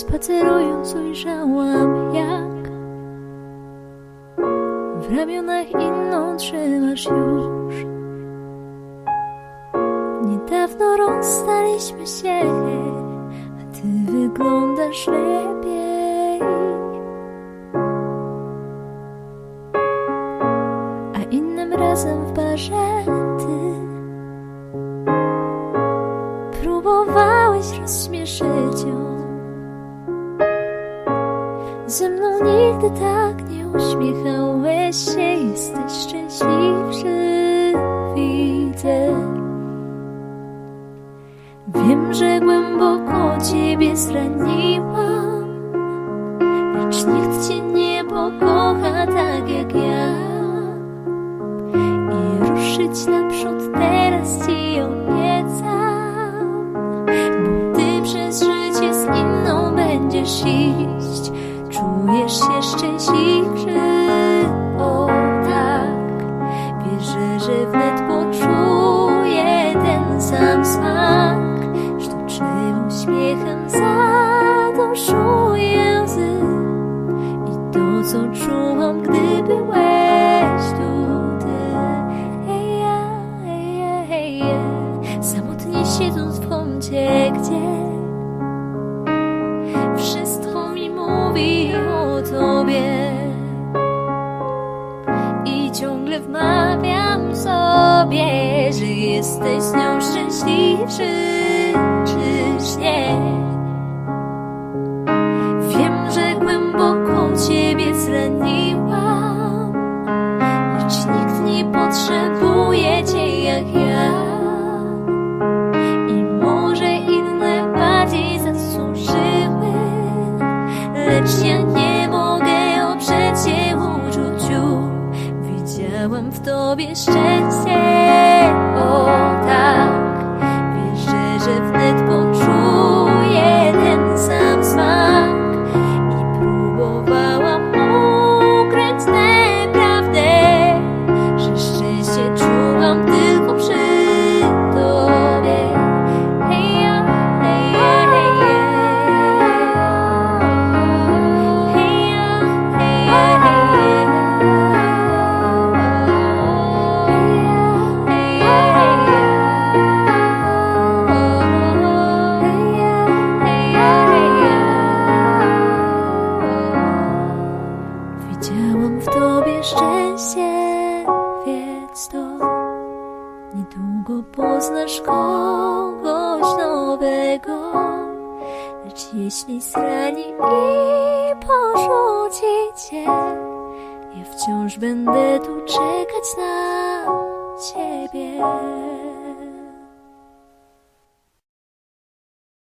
Spacerując ujrzałam jak W ramionach inną trzymasz już. Niedawno rozstaliśmy się A ty wyglądasz lepiej. A innym razem w barze ty Próbowałeś rozśmieszyć ją Ze mną nigdy tak nie uśmiechałeś się Jesteś szczęśliwszy, widzę. Wiem, że głęboko ciebie zraniłam Lecz nikt cię nie pokocha tak jak ja. I ruszyć naprzód teraz ci obiecam smak Sztucznym uśmiechem zaduszuję łzy. I to, co czułam, gdy byłeś tu ty Hej, ja, hej, ja, hej, ja. Samotnie siedząc w kącie, gdzie Wszystko mi mówi o tobie sobie, że jesteś z nią szczęśliwszy, czyż nie? Wiem, że głęboko ciebie zraniłam, lecz nikt nie potrzebuje cię jak ja. I może inne bardziej zasłużyły, lecz ja nie mogę oprzeć się uczuciu. Widziałam w tobie szczęście, szczęście, wiedz to. Niedługo poznasz kogoś nowego, lecz jeśli zrani i porzuci cię, ja wciąż będę tu czekać na ciebie.